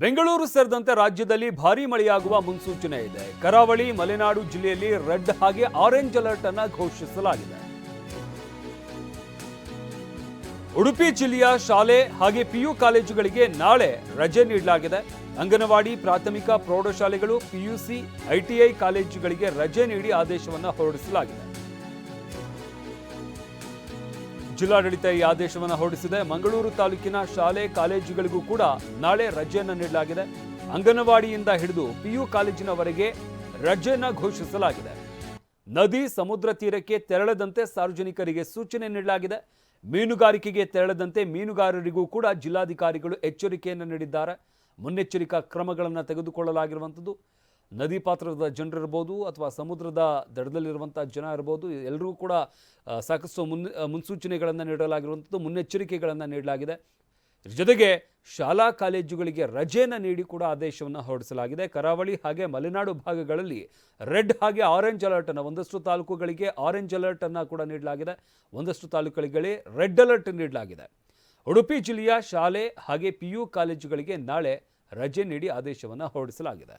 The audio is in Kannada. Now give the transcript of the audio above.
ಬೆಂಗಳೂರು ಸೇರಿದಂತೆ ರಾಜ್ಯದಲ್ಲಿ ಭಾರೀ ಮಳೆಯಾಗುವ ಮುನ್ಸೂಚನೆ ಇದೆ. ಕರಾವಳಿ, ಮಲೆನಾಡು ಜಿಲ್ಲೆಯಲ್ಲಿ ರೆಡ್ ಹಾಗೆ ಆರೆಂಜ್ ಅಲರ್ಟ್ ಅನ್ನು ಘೋಷಿಸಲಾಗಿದೆ. ಉಡುಪಿ ಜಿಲ್ಲೆಯ ಶಾಲೆ ಹಾಗೆ ಪಿಯು ಕಾಲೇಜುಗಳಿಗೆ ನಾಳೆ ರಜೆ ನೀಡಲಾಗಿದೆ. ಅಂಗನವಾಡಿ, ಪ್ರಾಥಮಿಕ, ಪ್ರೌಢಶಾಲೆಗಳು, ಪಿಯುಸಿ, ಐಟಿಐ ಕಾಲೇಜುಗಳಿಗೆ ರಜೆ ನೀಡಿ ಆದೇಶವನ್ನು ಹೊರಡಿಸಲಾಗಿದೆ. ಜಿಲ್ಲಾಡಳಿತ ಈ ಆದೇಶವನ್ನು ಹೊರಡಿಸಿದೆ. ಮಂಗಳೂರು ತಾಲೂಕಿನ ಶಾಲೆ, ಕಾಲೇಜುಗಳಿಗೂ ಕೂಡ ನಾಳೆ ರಜೆಯನ್ನು ನೀಡಲಾಗಿದೆ. ಅಂಗನವಾಡಿಯಿಂದ ಹಿಡಿದು ಪಿಯು ಕಾಲೇಜಿನವರೆಗೆ ರಜೆಯನ್ನು ಘೋಷಿಸಲಾಗಿದೆ. ನದಿ ಸಮುದ್ರ ತೀರಕ್ಕೆ ತೆರಳದಂತೆ ಸಾರ್ವಜನಿಕರಿಗೆ ಸೂಚನೆ ನೀಡಲಾಗಿದೆ. ಮೀನುಗಾರಿಕೆಗೆ ತೆರಳದಂತೆ ಮೀನುಗಾರರಿಗೂ ಕೂಡ ಜಿಲ್ಲಾಧಿಕಾರಿಗಳು ಎಚ್ಚರಿಕೆಯನ್ನು ನೀಡಿದ್ದಾರೆ. ಮುನ್ನೆಚ್ಚರಿಕಾ ಕ್ರಮಗಳನ್ನು ತೆಗೆದುಕೊಳ್ಳಲಾಗಿರುವಂಥದ್ದು. ನದಿ ಪಾತ್ರದ ಜನರಿರ್ಬೋದು ಅಥವಾ ಸಮುದ್ರದ ದಡದಲ್ಲಿರುವಂಥ ಜನ ಇರ್ಬೋದು ಎಲ್ಲರಿಗೂ ಕೂಡ ಸಾಕಷ್ಟು ಮುನ್ ಮುನ್ಸೂಚನೆಗಳನ್ನು ನೀಡಲಾಗಿರುವಂಥದ್ದು, ಮುನ್ನೆಚ್ಚರಿಕೆಗಳನ್ನು ನೀಡಲಾಗಿದೆ. ಜೊತೆಗೆ ಶಾಲಾ ಕಾಲೇಜುಗಳಿಗೆ ರಜೆಯನ್ನು ನೀಡಿ ಕೂಡ ಆದೇಶವನ್ನು ಹೊರಡಿಸಲಾಗಿದೆ. ಕರಾವಳಿ ಹಾಗೆ ಮಲೆನಾಡು ಭಾಗಗಳಲ್ಲಿ ರೆಡ್ ಹಾಗೆ ಆರೆಂಜ್ ಅಲರ್ಟನ್ನು ಒಂದಷ್ಟು ತಾಲೂಕುಗಳಿಗೆ ಆರೆಂಜ್ ಅಲರ್ಟನ್ನು ಕೂಡ ನೀಡಲಾಗಿದೆ. ಒಂದಷ್ಟು ತಾಲೂಕುಗಳಿಗೆ ರೆಡ್ ಅಲರ್ಟ್ ನೀಡಲಾಗಿದೆ. ಉಡುಪಿ ಜಿಲ್ಲೆಯ ಶಾಲೆ ಹಾಗೆ ಪಿ ಯು ಕಾಲೇಜುಗಳಿಗೆ ನಾಳೆ ರಜೆ ನೀಡಿ ಆದೇಶವನ್ನು ಹೊರಡಿಸಲಾಗಿದೆ.